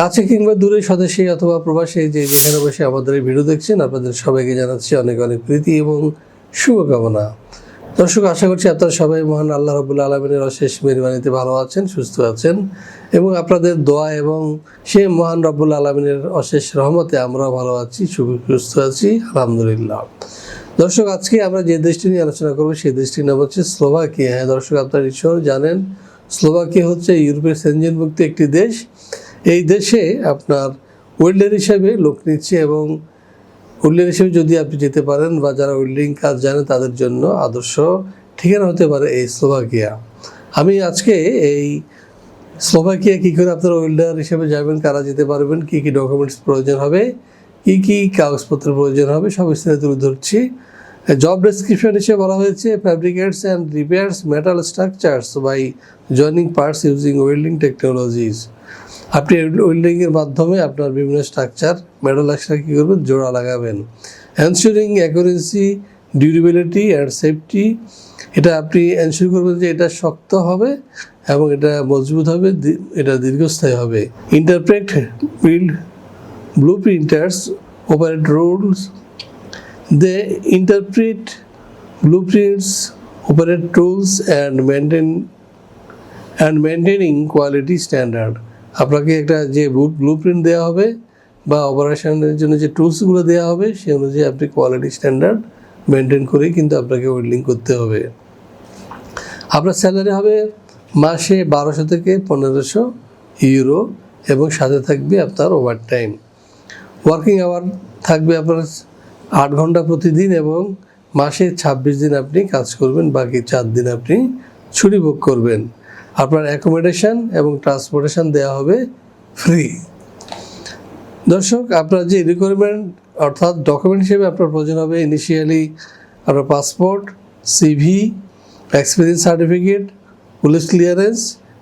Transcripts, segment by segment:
কাছে কিংবা দূরে স্বদেশী অথবা প্রবাসী যে যেখানে বসে আমাদের এই ভিডিও দেখছেন, আপনাদের সবাইকে জানাচ্ছি অনেক অনেক প্রীতি এবং শুভকামনা। দর্শক, আশা করছি আপনারা সবাই মহান আল্লাহ রবুল্লা আলমিনের অশেষ মেহরবানিতে ভালো আছেন, সুস্থ আছেন এবং আপনাদের দোয়া এবং সে মহান রব্বুল আলমিনের অশেষ রহমতে আমরাও ভালো আছি সুস্থ আছি, আলহামদুলিল্লাহ। দর্শক, আজকে আমরা যে দেশটি নিয়ে আলোচনা করব, সেই দেশটির নাম হচ্ছে স্লোভাকিয়া। হ্যাঁ দর্শক, আপনারা ঈশ্বর জানেন, স্লোভাকিয়া হচ্ছে ইউরোপের সেনজেনভুক্ত একটি দেশ। এই দেশে আপনার ওয়েল্ডার হিসাবে লোক নিচ্ছে এবং ওয়েল্ডার হিসেবে যদি আপনি যেতে পারেন বা যারা ওয়েল্ডিং কাজ জানেন তাদের জন্য আদর্শ ঠিকানা হতে পারে এই স্লোভাকিয়া। আমি আজকে এই স্লোভাকিয়া কী করে আপনারা ওয়েল্ডার হিসেবে যাবেন, কারা যেতে পারবেন, কী কী ডকুমেন্টস প্রয়োজন হবে, কী কী কাগজপত্রের প্রয়োজন হবে, সব বিস্তারিত তুলে ধরছি। জব ডেসক্রিপশন হিসেবে বলা হয়েছে fabricates and repairs metal structures by joining parts using welding technologies আপনি ওয়েল্ডিংয়ের মাধ্যমে আপনার বিভিন্ন স্ট্রাকচার মেটাল স্ট্রাকচার কী করবেন? জোড়া লাগাবেন। Ensuring accuracy durability and safety এটা আপনি এনশিওর করবেন যে এটা শক্ত হবে এবং এটা মজবুত হবে এটা দীর্ঘস্থায়ী হবে। Interpret build blue printers operate rules they interpret blueprints, operate tools and maintain and maintaining quality standard আপনাকে একটা যে ব্লু প্রিন্ট দেওয়া হবে বা অপারেশনের জন্য যে টুলসগুলো দেওয়া হবে, সে অনুযায়ী আপনি কোয়ালিটি স্ট্যান্ডার্ড মেনটেন করেই কিন্তু আপনাকে ওয়েল্ডিং করতে হবে। আপনার স্যালারি হবে মাসে বারোশো থেকে পনেরোশো ইউরো এবং সাথে থাকবে আপনার ওভার টাইম ওয়ার্কিং আওয়ার থাকবে আপনার আট ঘণ্টা প্রতিদিন এবং মাসে ছাব্বিশ দিন আপনি কাজ করবেন, বাকি চার দিন আপনি ছুটি বুক করবেন। আপনার অ্যাকোমোডেশন এবং ট্রান্সপোর্টেশন দেওয়া হবে ফ্রি দর্শক, আপনার যে রিকোয়ারমেন্ট অর্থাৎ ডকুমেন্ট হিসেবে আপনার প্রয়োজন হবে ইনিশিয়ালি আপনার passport CV experience certificate police clearance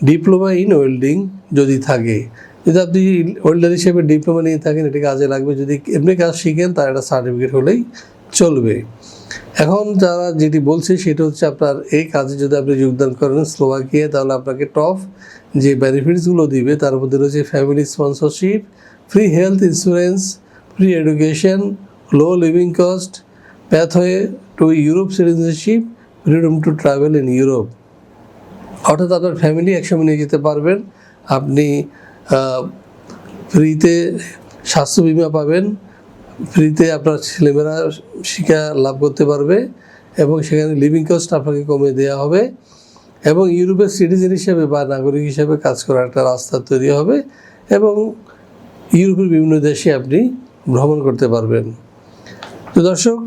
diploma in welding যদি থাকে। যদি আপনি ওয়েল্ডার হিসেবে ডিপ্লোমা নিয়ে থাকেন এটি কাজে লাগবে। যদি এমনি কাজ শিখেন, তার একটা সার্টিফিকেট হলেই চলবে। এখন যারা যেটি বলছে সেটা হচ্ছে আপনার এই কাজে যদি আপনি যোগদান করেন স্লোভাকিয়া, তাহলে আপনাকে টপ যে বেনিফিটসগুলো দিবে, তার মধ্যে রয়েছে family sponsorship free health insurance free education low living cost pathway to Europe citizenship freedom to travel in Europe অর্থাৎ আপনার ফ্যামিলি একসঙ্গে নিয়ে যেতে পারবেন। আপনি ফ্রিতে স্বাস্থ্য বিমা পাবেন। ফ্রিতে আপনার ছেলেমেয়েরা শিক্ষা লাভ করতে পারবে এবং সেখানে লিভিং কস্ট আপনাকে কমে দেওয়া হবে এবং ইউরোপের সিটিজেন হিসেবে বা নাগরিক হিসেবে কাজ করার একটা রাস্তা তৈরি হবে এবং ইউরোপের বিভিন্ন দেশে আপনি ভ্রমণ করতে পারবেন। তো দর্শক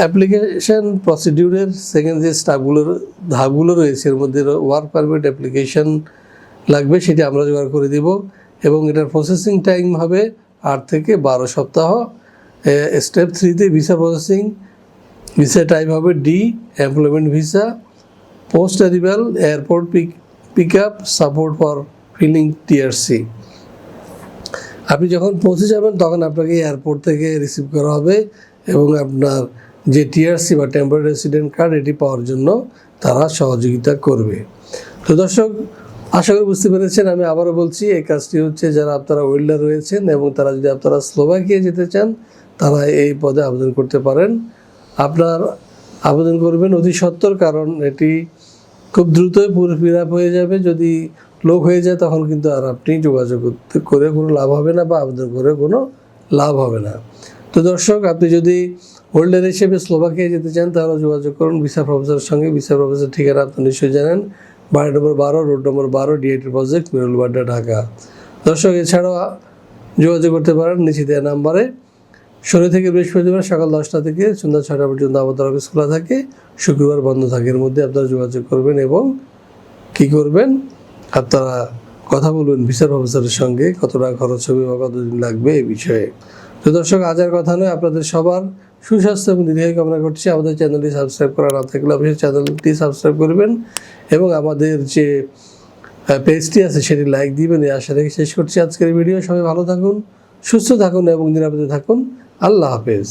অ্যাপ্লিকেশন প্রসিডিউরের সেকেন্ড যে স্টাফগুলোর ধাপগুলো রয়েছে, এর মধ্যে ওয়ার্ক পারমিট অ্যাপ্লিকেশন লাগবে, সেটি আমরা জোগাড় করে দিব এবং এটার প্রসেসিং টাইম হবে আট থেকে বারো সপ্তাহ স্টেপ থ্রিতে ভিসা প্রসেসিং ভিসা টাইপ হবে D employment visa post arrival airport pick pick up support for filling TRC আপনি যখন পৌঁছে যাবেন, তখন আপনাকে এয়ারপোর্ট থেকে রিসিভ করা হবে এবং আপনার যে টিআরসি বা টেম্পোরারি রেসিডেন্ট কার্ড এটি পাওয়ার জন্য তারা সহযোগিতা করবে। তো দর্শক আশা করি বুঝতে পেরেছেন, আমি আবারও বলছি, এই কাজটি হচ্ছে যারা আপনারা ওয়েল্ডার রয়েছেন এবং তারা যদি আপনারা স্লোভাকিয়া যেতে চান, তারা এই পদে আবেদন করতে পারেন। আপনার আবেদন করবেন অতি সত্তর কারণ এটি খুব দ্রুতই পুরো হয়ে যাবে। যদি লোক হয়ে যায়, তখন কিন্তু আর আপনি যোগাযোগ করে কোনো লাভ হবে না বা আবেদন করে কোনো লাভ হবে না। তো দর্শক, আপনি যদি হোল্ডার হিসেবে স্লোভাকিয়া যেতে চান, তাহলে যোগাযোগ করুন। ভিসা প্রফেসরের সঙ্গে ভিসা প্রফেসর ঠিকানা আপনি নিশ্চয়ই জানেন। বাড়ি নম্বর বারো, রোড নম্বর বারো, ডিআইটি প্রজেক্ট মেরুলবাড্ডা, ঢাকা। দর্শক, এছাড়াও যোগাযোগ করতে পারেন নিচে দেওয়া নাম্বারে। শনি থেকে বৃহস্পতিবার সকাল দশটা থেকে সন্ধ্যা ছটা পর্যন্ত আমাদের অফিস খোলা থাকে। শুক্রবার বন্ধ থাকে। এর মধ্যে আপনারা যোগাযোগ করবেন এবং কি করবেন? আপনারা কথা বলবেন ভিসার অফিসারের সঙ্গে কত টাকা খরচ হবে বা কতদিন লাগবে এই বিষয়ে। তো দর্শক, আজ কথা নয়। আপনাদের সবার সুস্বাস্থ্য এবং দীর্ঘায়ু কামনা করছি। আমাদের চ্যানেলটি সাবস্ক্রাইব করা না থাকলে অবশ্যই চ্যানেলটি সাবস্ক্রাইব করবেন এবং আমাদের যে পেজটি আছে সেটি লাইক দিবেন। এই আশা রেখে শেষ করছি আজকের ভিডিও। সবাই ভালো থাকুন, সুস্থ থাকুন এবং নিরাপদে থাকুন। আল্লাহ হাফেজ।